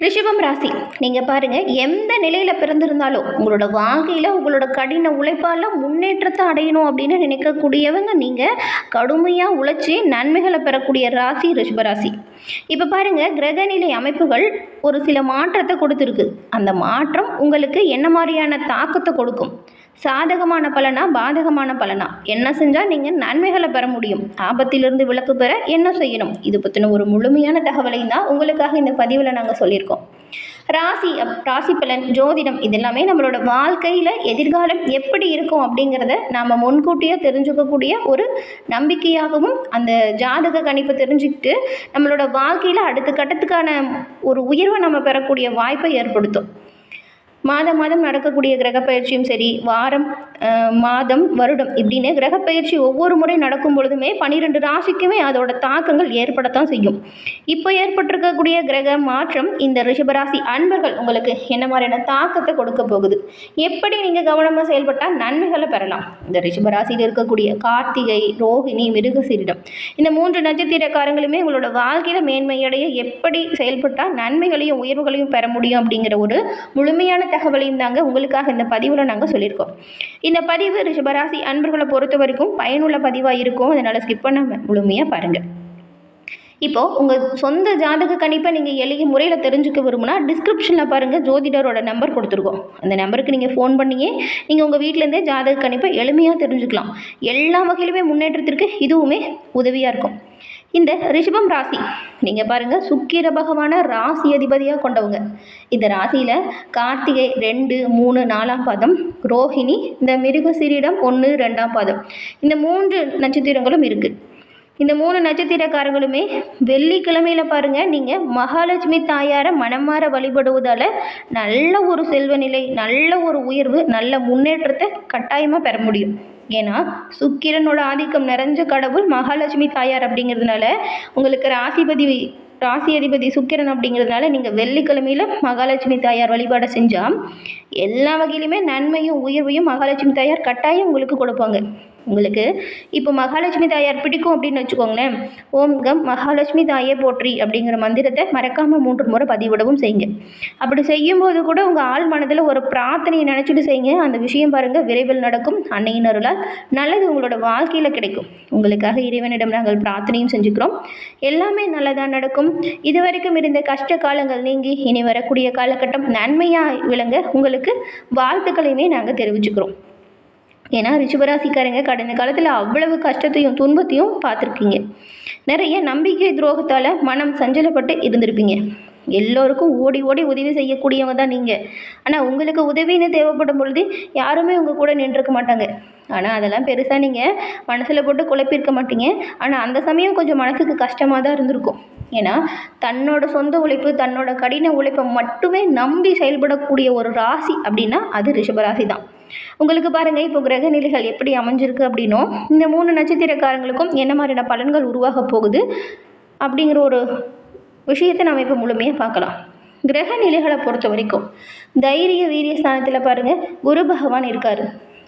ரிஷபம் ராசி நீங்கள் பாருங்கள் எந்த நிலையில் பிறந்திருந்தாலும் உங்களோட வாழ்க்கையில் உங்களோட கடின உழைப்பால் முன்னேற்றத்தை அடையணும் அப்படின்னு நினைக்கக்கூடியவங்க நீங்கள் கடுமையாக உழைச்சி நன்மைகளை பெறக்கூடிய ராசி ரிஷபராசி இப்போ பாருங்கள் கிரகநிலை அமைப்புகள் ஒரு சில மாற்றத்தை கொடுத்துருக்கு. அந்த மாற்றம் உங்களுக்கு என்ன மாதிரியான தாக்கத்தை கொடுக்கும்? சாதகமான பலனா பாதகமான பலனா? என்ன செஞ்சால் நீங்கள் நன்மைகளை பெற முடியும்? ஆபத்திலிருந்து விலக்கு பெற என்ன செய்யணும்? இது பற்றின ஒரு முழுமையான தகவலை தான் உங்களுக்காக இந்த பதிவில் நாங்கள் சொல்லியிருக்கோம். ராசி அப்- ராசி பலன் ஜோதிடம் இதெல்லாமே நம்மளோட வாழ்க்கையில் எதிர்காலம் எப்படி இருக்கும் அப்படிங்கிறத நாம் முன்கூட்டியே தெரிஞ்சுக்கக்கூடிய ஒரு நம்பிக்கையாகவும் அந்த ஜாதக கணிப்பை தெரிஞ்சுக்கிட்டு நம்மளோட வாழ்க்கையில் அடுத்த கட்டத்துக்கான ஒரு உயர்வை நம்ம பெறக்கூடிய வாய்ப்பை ஏற்படுத்தும். மாதம் மாதம் நடக்கக்கூடிய கிரகப்பயிற்சியும் சரி வாரம் மாதம் வருடம் இப்படின்னு கிரகப்பயிற்சி ஒவ்வொரு முறை நடக்கும் பொழுதுமே பன்னிரெண்டு ராசிக்குமே அதோட தாக்கங்கள் ஏற்படத்தான் செய்யும். இப்போ ஏற்பட்டிருக்கக்கூடிய கிரக மாற்றம் இந்த ரிஷபராசி அன்பர்கள் உங்களுக்கு என்ன மாதிரியான தாக்கத்தை கொடுக்க போகுது? எப்படி நீங்கள் கவனமாக செயல்பட்டால் நன்மைகளை பெறலாம்? இந்த ரிஷபராசியில் இருக்கக்கூடிய கார்த்திகை ரோஹிணி மிருகசீரிடம் இந்த மூன்று நட்சத்திரக்காரங்களுமே உங்களோட வாழ்க்கையில் மேன்மையடைய எப்படி செயல்பட்டால் நன்மைகளையும் உயர்வுகளையும் பெற முடியும் அப்படிங்கிற ஒரு முழுமையான தகவலையும் தாங்க உங்களுக்காக இந்த பதிவில் நாங்கள் சொல்லியிருக்கோம். இந்த பதிவு ரிஷபராசி அன்பர்களை பொறுத்த வரைக்கும் பயனுள்ள பதிவாக இருக்கும். அதனால் ஸ்கிப் பண்ணாமல் முழுமையாக பாருங்கள் இப்போது உங்கள் சொந்த ஜாதக கணிப்பை நீங்கள் எளிய முறையில் தெரிஞ்சுக்க விரும்புனா டிஸ்கிரிப்ஷனில் பாருங்கள் ஜோதிடரோட நம்பர் கொடுத்துருக்கோம். அந்த நம்பருக்கு நீங்கள் ஃபோன் பண்ணியே நீங்கள் உங்கள் வீட்டிலேருந்தே ஜாதக கணிப்பை எளிமையாக தெரிஞ்சுக்கலாம். எல்லா வகையிலுமே முன்னேற்றத்திற்கு இதுவுமே உதவியாக இருக்கும். இந்த ரிஷபம் ராசி. நீங்கள் பாருங்கள் சுக்கிர பகவான ராசி அதிபதியாக கொண்டவங்க. இந்த ராசியில் கார்த்திகை ரெண்டு மூணு நாலாம் பாதம் ரோஹிணி இந்த மிருகசீரிடம் ஒன்று ரெண்டாம் பாதம். இந்த மூன்று நட்சத்திரங்களும் இருக்குது இந்த மூணு நட்சத்திரக்காரங்களுமே வெள்ளிக்கிழமையில் பாருங்கள் நீங்கள் மகாலட்சுமி தாயாரை மனமாற வழிபடுவதால் நல்ல ஒரு செல்வ நிலை நல்ல ஒரு உயர்வு நல்ல முன்னேற்றத்தை கட்டாயமாக பெற முடியும். ஏன்னா சுக்கிரனோட ஆதிக்கம் நிறைஞ்ச கடவுள் மகாலட்சுமி தாயார் அப்படிங்கிறதுனால உங்களுக்கு ராசிபதி ராசி அதிபதி சுக்கிரன் அப்படிங்கிறதுனால நீங்கள் வெள்ளிக்கிழமையில் மகாலட்சுமி தாயார் வழிபாடை செஞ்சால் எல்லா வகையிலுமே நன்மையும் உயர்வையும் மகாலட்சுமி தாயார் கட்டாயம் உங்களுக்கு கொடுப்பாங்க. உங்களுக்கு. இப்போ மகாலட்சுமி தாயார் பிடிக்கும் அப்படின்னு வச்சுக்கோங்களேன். ஓம் கம் மகாலட்சுமி தாயே போற்றி அப்படிங்கிற மந்திரத்தை மறக்காமல் மூன்று முறை பதிவிடவும் செய்யுங்க. அப்படி செய்யும்போது கூட உங்கள் ஆள் மனதில் ஒரு பிரார்த்தனையை நினச்சிட்டு செய்யுங்க. அந்த விஷயம் பாருங்கள் விரைவில் நடக்கும். அன்னையின் அருளால் நல்லது உங்களோட வாழ்க்கையில் கிடைக்கும். உங்களுக்காக இறைவனிடம் நாங்கள் பிரார்த்தனையும் செஞ்சுக்கிறோம். எல்லாமே நல்லதாக நடக்கும். இதுவரைக்கும் இருந்த கஷ்ட காலங்கள் நீங்கி இனி வரக்கூடிய காலகட்டம் நன்மையாக விளங்க உங்களுக்கு வாழ்த்துக்களையுமே நாங்கள் தெரிவிச்சுக்கிறோம். ஏன்னா ரிஷபராசிக்காரங்க கடந்த காலத்தில் அவ்வளவு கஷ்டத்தையும் துன்பத்தையும் பார்த்துருக்கீங்க. நிறைய நம்பிக்கை துரோகத்தால் மனம் சஞ்சலப்பட்டு இருந்திருப்பீங்க. எல்லோருக்கும் ஓடி ஓடி உதவி செய்யக்கூடியவங்க தான் நீங்கள் ஆனால் உங்களுக்கு உதவின்னு தேவைப்படும் பொழுது யாருமே உங்கள் கூட நின்றுருக்க மாட்டாங்க. ஆனால் அதெல்லாம் பெருசாக நீங்கள் மனசில் போட்டு குழப்பியிருக்க மாட்டீங்க. ஆனால் அந்த சமயம் கொஞ்சம் மனசுக்கு கஷ்டமாக தான் இருந்திருக்கும். ஏன்னா தன்னோட சொந்த உழைப்பு தன்னோட கடின உழைப்பை மட்டுமே நம்பி செயல்படக்கூடிய ஒரு ராசி அப்படின்னா அது ரிஷபராசி தான். உங்களுக்கு பாருங்கள் இப்போ கிரக நிலைகள் எப்படி அமைஞ்சிருக்கு அப்படின்னும் இந்த மூணு நட்சத்திரக்காரங்களுக்கும் என்ன மாதிரியான பலன்கள் உருவாக போகுது அப்படிங்கிற ஒரு விஷயத்தை நம்ம இப்போ முழுமையாக பார்க்கலாம். கிரக நிலைகளை பொறுத்த வரைக்கும் தைரிய வீரிய ஸ்தானத்தில் பாருங்கள் குரு பகவான் இருக்கார்.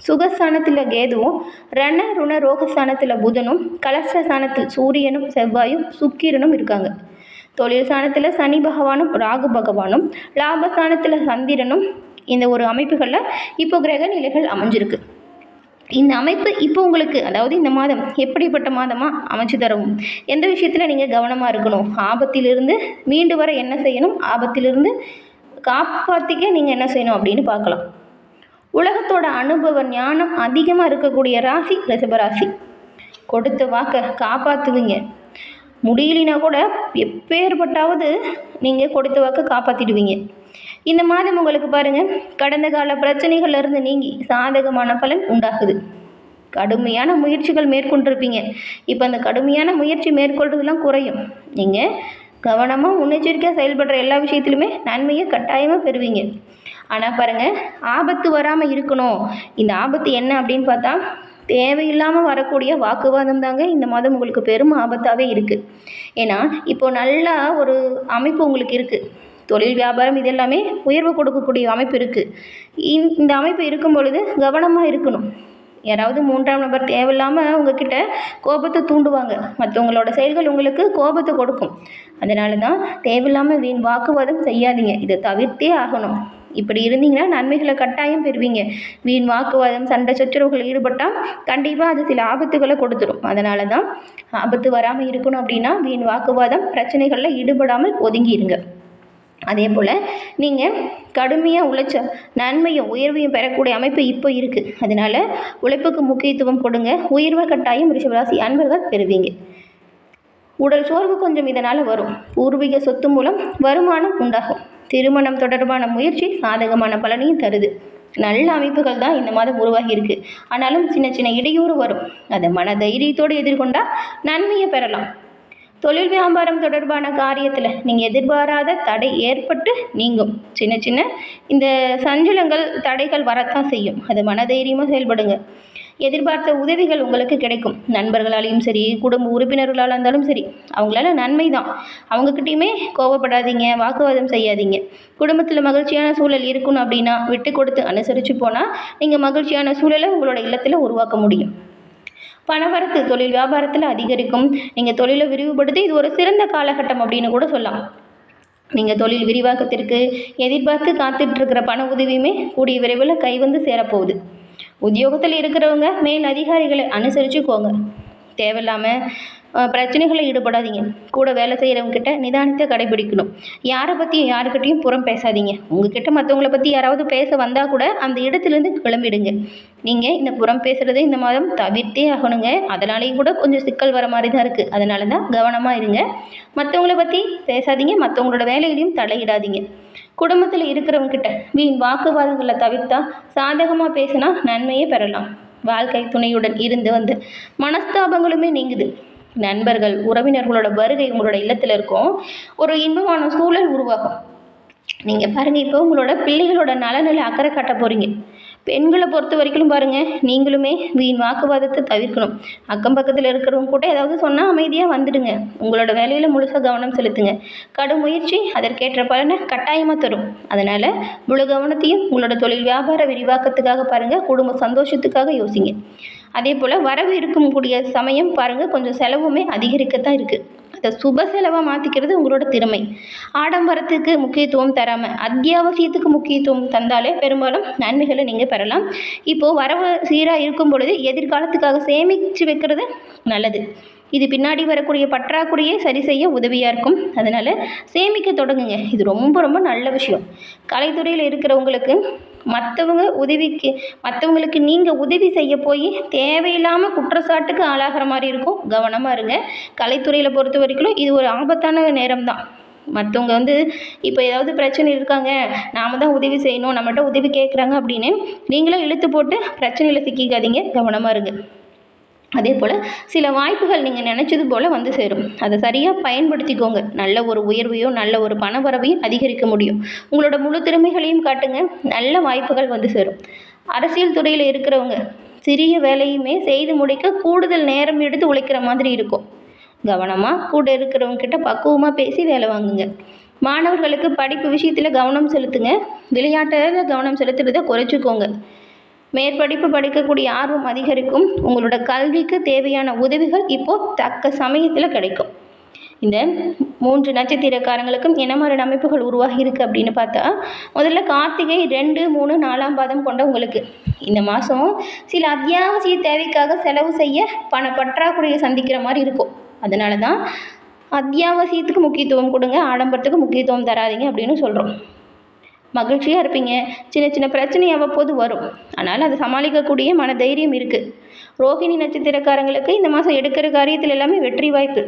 சுகஸ்தானத்தில் கேதுவும் ரண ருண ரோகஸ்தானத்தில் புதனும் கலஸ்ர ஸ்தானத்தில் சூரியனும் செவ்வாயும் சுக்கிரனும் இருக்காங்க. தொழில் ஸ்தானத்தில் சனி பகவானும் ராகு பகவானும் லாபஸ்தானத்தில் சந்திரனும் இந்த ஒரு அமைப்புகளில் இப்போ கிரக நிலைகள் அமைஞ்சிருக்கு. இந்த அமைப்பு இப்போ உங்களுக்கு அதாவது இந்த மாதம் எப்படிப்பட்ட மாதமாக அமைச்சு தரவும் எந்த விஷயத்தில் நீங்கள் கவனமாக இருக்கணும்? ஆபத்திலிருந்து மீண்டு வர என்ன செய்யணும்? ஆபத்திலிருந்து காப்பாற்றிக்க நீங்கள் என்ன செய்யணும் அப்படின்னு பார்க்கலாம். உலகத்தோட அனுபவ ஞானம் அதிகமாக இருக்கக்கூடிய ராசி ரிஷபராசி கொடுத்த வாக்கை காப்பாற்றுவீங்க முடியலினா கூட எப்பேற்பட்டாவது நீங்கள் கொடுத்த வாக்கை காப்பாற்றிடுவீங்க இந்த மாதம் உங்களுக்கு பாருங்கள் கடந்த கால பிரச்சனைகள்லேருந்து நீங்கி சாதகமான பலன் உண்டாகுது. கடுமையான முயற்சிகள் மேற்கொண்டிருப்பீங்க. இப்போ அந்த கடுமையான முயற்சி மேற்கொள்றதுலாம் குறையும். நீங்கள் கவனமாக முன்னெச்சரிக்கையாக செயல்படுற எல்லா விஷயத்துலையுமே நன்மையை கட்டாயமாக பெறுவீங்க. ஆனால் பாருங்கள் ஆபத்து வராமல் இருக்கணும். இந்த ஆபத்து என்ன அப்படின்னு பார்த்தா தேவையில்லாமல் வரக்கூடிய வாக்குவாதம் தாங்க இந்த மாதம் உங்களுக்கு பெரும் ஆபத்தாகவே இருக்குது ஏன்னா இப்போது நல்லா ஒரு அமைப்பு உங்களுக்கு இருக்குது தொழில் வியாபாரம் இது எல்லாமே உயர்வு கொடுக்கக்கூடிய அமைப்பு இருக்குது இந்த அமைப்பு இருக்கும் பொழுது கவனமாக இருக்கணும். யாராவது மூன்றாம் நபர் தேவையில்லாமல் உங்ககிட்ட கோபத்தை தூண்டுவாங்க. மற்றவங்களோட செயல்கள் உங்களுக்கு கோபத்தை கொடுக்கும். அதனால தான் தேவையில்லாமல் வீண் வாக்குவாதம் செய்யாதீங்க. இதை தவிர்த்தே ஆகணும். இப்படி இருந்தீங்கன்னா நன்மைகளை கட்டாயம் பெறுவீங்க. வீண் வாக்குவாதம் சண்டை சச்சரவுகள் ஈடுபட்டால் கண்டிப்பாக அது சில ஆபத்துகளை கொடுத்துரும். அதனால தான் ஆபத்து வராமல் இருக்கணும் அப்படின்னா வீண் வாக்குவாதம் பிரச்சனைகளில் ஈடுபடாமல் ஒதுங்கிடுங்க அதே போல் நீங்கள் கடுமையாக உழைச்ச நன்மையும் உயர்வையும் பெறக்கூடிய அமைப்பு இப்போ இருக்குது அதனால் உழைப்புக்கு முக்கியத்துவம் கொடுங்க. உயர்வை கட்டாயம் ரிஷபராசி அன்பர்கள் பெறுவீங்க. உடல் சோர்வு கொஞ்சம் இதனால் வரும். பூர்வீக சொத்து மூலம் வருமானம் உண்டாகும். திருமணம் தொடர்பான முயற்சி சாதகமான பலனையும் தருது. நல்ல அமைப்புகள் தான் இந்த மாதம் உருவாகி இருக்கு. ஆனாலும் சின்ன சின்ன இடையூறு வரும். அதை மன தைரியத்தோடு எதிர்கொண்டால் நன்மையை பெறலாம். தொழில் வியாபாரம் தொடர்பான காரியத்தில் நீங்கள் எதிர்பாராத தடை ஏற்பட்டு நீங்கும். சின்ன சின்ன இந்த சஞ்சலங்கள் தடைகள் வரத்தான் செய்யும். அது மனதைரியமாக செயல்படுங்க. எதிர்பார்த்த உதவிகள் உங்களுக்கு கிடைக்கும். நண்பர்களாலையும் சரி குடும்ப உறுப்பினர்களால் இருந்தாலும் சரி அவங்களால நன்மை தான். அவங்கக்கிட்டேயுமே கோவப்படாதீங்க வாக்குவாதம் செய்யாதீங்க. குடும்பத்தில் மகிழ்ச்சியான சூழல் இருக்கணும் அப்படின்னா விட்டு கொடுத்து அனுசரித்து போனால் நீங்கள் மகிழ்ச்சியான சூழலை உங்களோட இல்லத்தில் உருவாக்க முடியும். பணவரத்து தொழில் வியாபாரத்தில் அதிகரிக்கும். நீங்கள் தொழிலை விரிவுபடுத்தி இது ஒரு சிறந்த காலகட்டம் அப்படின்னு கூட சொல்லலாம். நீங்கள் தொழில் விரிவாக்கத்திற்கு எதிர்பார்த்து காத்துட்ருக்கிற பண உதவியுமே கூடிய விரைவில் கை வந்து சேரப்போகுது. உத்தியோகத்தில் இருக்கிறவங்க மேல் அதிகாரிகளை அனுசரிச்சுக்கோங்க. தேவையில்லாமல் பிரச்சனைகளில் ஈடுபடாதீங்க. கூட வேலை செய்கிறவங்க கிட்ட நிதானத்தை கடைபிடிக்கணும். யாரை பற்றியும் யாருக்கிட்டையும் புறம் பேசாதீங்க. உங்ககிட்ட மற்றவங்கள பற்றி யாராவது பேச வந்தால் கூட அந்த இடத்துலேருந்து கிளம்பிடுங்க. நீங்கள் இந்த புறம் பேசுகிறதே இந்த மாதம் தவிர்த்தே ஆகணுங்க. அதனாலேயும் கூட கொஞ்சம் சிக்கல் வர மாதிரி தான் இருக்குது அதனால தான் கவனமாக இருங்க. மற்றவங்கள பற்றி பேசாதீங்க. மற்றவங்களோட வேலையிலையும் தலையிடாதீங்க. குடும்பத்தில் இருக்கிறவங்கக்கிட்ட வீண் வாக்குவாதங்களை தவிர்த்தா சாதகமாக பேசினா நன்மையே பெறலாம். வாழ்க்கை துணையுடன் இருந்து வந்து மனஸ்தாபங்களுமே நீங்குது. நண்பர்கள் உறவினர்களோட வருகை உங்களோட இல்லத்தில் இருக்கும். ஒரு இன்பமான சூழல் உருவாகும். நீங்கள் பாருங்கள் இப்போ உங்களோட பிள்ளைகளோட நலனில் அக்கறை காட்ட போகிறீங்க பெண்களை பொறுத்த வரைக்கும் பாருங்கள் நீங்களுமே வீண் வாக்குவாதத்தை தவிர்க்கணும். அக்கம் பக்கத்தில் இருக்கிறவங்க கூட ஏதாவது சொன்னால் அமைதியாக வந்துடுங்க. உங்களோட வேலையில் முழுசாக கவனம் செலுத்துங்க. கடும் முயற்சி அதற்கேற்ற பலனை கட்டாயமாக தரும். அதனால் முழு கவனத்தையும் உங்களோட தொழில் வியாபார விரிவாக்கத்துக்காக பாருங்கள் குடும்ப சந்தோஷத்துக்காக யோசிங்க. அதே போல் வரவு இருக்கக்கூடிய சமயம் பாருங்கள் கொஞ்சம் செலவுமே அதிகரிக்கத்தான் இருக்குது அதை சுப செலவாக மாற்றிக்கிறது உங்களோட திறமை. ஆடம்பரத்துக்கு முக்கியத்துவம் தராமல் அத்தியாவசியத்துக்கு முக்கியத்துவம் தந்தாலே பெரும்பாலும் நன்மைகளை நீங்கள் பெறலாம். இப்போது வரவு சீராக இருக்கும் பொழுது எதிர்காலத்துக்காக சேமித்து வைக்கிறது நல்லது. இது பின்னாடி வரக்கூடிய பற்றாக்குறையை சரி செய்ய உதவியாக இருக்கும். அதனால் சேமிக்க தொடங்குங்க. இது ரொம்ப ரொம்ப நல்ல விஷயம். கலைத்துறையில் இருக்கிறவங்களுக்கு மற்றவங்க உதவிக்கு மற்றவங்களுக்கு நீங்கள் உதவி செய்ய போய் தேவையில்லாமல் குற்றச்சாட்டுக்கு ஆளாகிற மாதிரி இருக்கும். கவனமாக இருங்க. கலைத்துறையில் பொறுத்த வரைக்கும் இது ஒரு ஆபத்தான நேரம் தான் மற்றவங்க வந்து இப்போ ஏதாவது பிரச்சனை இருக்காங்க நாம் தான் உதவி செய்யணும் நம்மகிட்ட உதவி கேட்குறாங்க அப்படின்னு நீங்களும் இழுத்து போட்டு பிரச்சனையில் சிக்கிக்காதீங்க. கவனமாக இருங்க. அதே போல் சில வாய்ப்புகள் நீங்கள் நினச்சது போல் வந்து சேரும். அதை சரியாக பயன்படுத்திக்கோங்க. நல்ல ஒரு உயர்வையோ நல்ல ஒரு பண வரவையும் அதிகரிக்க முடியும். உங்களோட முழு திறமைகளையும் காட்டுங்க. நல்ல வாய்ப்புகள் வந்து சேரும். அரசியல் துறையில் இருக்கிறவங்க சிறிய வேலையுமே செய்து முடிக்க கூடுதல் நேரம் எடுத்து உழைக்கிற மாதிரி இருக்கும். கவனமாக கூட இருக்கிறவங்க கிட்ட பக்குவமாக பேசி வேலை வாங்குங்க. மாணவர்களுக்கு படிப்பு விஷயத்தில் கவனம் செலுத்துங்க. விளையாட்டில் கவனம் செலுத்துறதை குறைச்சிக்கோங்க. மேற்படிப்பு படிக்கக்கூடிய ஆர்வம் அதிகரிக்கும். உங்களோட கல்விக்கு தேவையான உதவிகள் இப்போது தக்க சமயத்தில் கிடைக்கும். இந்த மூன்று நட்சத்திரக்காரங்களுக்கும் என்ன மாதிரியான அமைப்புகள் உருவாகி இருக்குது அப்படின்னு பார்த்தா முதல்ல கார்த்திகை ரெண்டு மூணு நாலாம் பாதம் கொண்ட உங்களுக்கு. இந்த மாதம் சில அத்தியாவசிய தேவைக்காக செலவு செய்ய பண பற்றாக்குறையை சந்திக்கிற மாதிரி இருக்கும். அதனால தான் அத்தியாவசியத்துக்கு முக்கியத்துவம் கொடுங்க ஆடம்பரத்துக்கு முக்கியத்துவம் தராதீங்க அப்படின்னு சொல்கிறோம் மகிழ்ச்சியாக இருப்பீங்க. சின்ன சின்ன பிரச்சனை அவ்வப்போது வரும். ஆனால் அதை சமாளிக்கக்கூடிய மன தைரியம் இருக்குது ரோஹிணி நட்சத்திரக்காரங்களுக்கு இந்த மாதம் எடுக்கிற காரியத்தில் எல்லாமே வெற்றி வாய்ப்பு.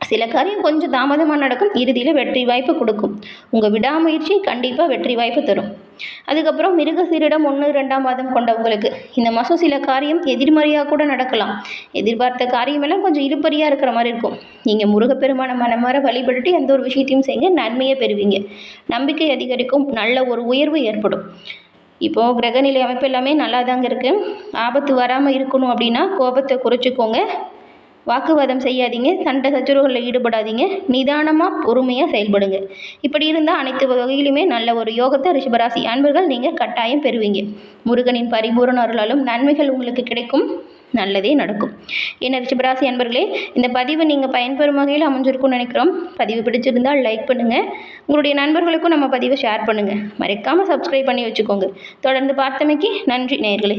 சில காரியம் கொஞ்சம் தாமதமாக நடக்கும். இறுதியில் வெற்றி வாய்ப்பு கொடுக்கும். உங்கள் விடாமுயற்சி கண்டிப்பாக வெற்றி வாய்ப்பு தரும். அதுக்கப்புறம் மிருகசீரிடம் ஒன்று ரெண்டாம் மாதம் கொண்டவங்களுக்கு. இந்த மாதம் சில காரியம் எதிர்மறையாக கூட நடக்கலாம். எதிர்பார்த்த காரியமெல்லாம் கொஞ்சம் இருப்பறியாக இருக்கிற மாதிரி இருக்கும். நீங்கள் முருகப்பெருமான மனமார வழிபட்டுட்டு எந்த ஒரு விஷயத்தையும் செய்யுங்க நன்மையை பெறுவீங்க. நம்பிக்கை அதிகரிக்கும் நல்ல ஒரு உயர்வு ஏற்படும். இப்போது கிரகநிலை அமைப்பு எல்லாமே நல்லா தாங்க இருக்குது ஆபத்து வராமல் இருக்கணும் அப்படின்னா கோபத்தை குறைச்சிக்கோங்க. வாக்குவாதம் செய்யாதீங்க சண்டை சச்சரவுகளில் ஈடுபடாதீங்க நிதானமாக பொறுமையாக செயல்படுங்க. இப்படி இருந்தால் அனைத்து வகையிலுமே நல்ல ஒரு யோகத்தை ரிஷபராசி அன்பர்கள் நீங்கள் கட்டாயம் பெறுவீங்க. முருகனின் பரிபூரண அருளாலும் நன்மைகள் உங்களுக்கு கிடைக்கும் நல்லதே நடக்கும். என்ன ரிஷபராசி அன்பர்களே இந்த பதிவு நீங்கள் பயன்பெறும் வகையில் அமைஞ்சிருக்கும்னு நினைக்கிறோம். பதிவு பிடிச்சிருந்தால் லைக் பண்ணுங்கள் உங்களுடைய நண்பர்களுக்கும் நம்ம பதிவை ஷேர் பண்ணுங்கள் மறைக்காமல் சப்ஸ்கிரைப் பண்ணி வச்சுக்கோங்க. தொடர்ந்து பார்த்தமைக்கு நன்றி நேர்களே.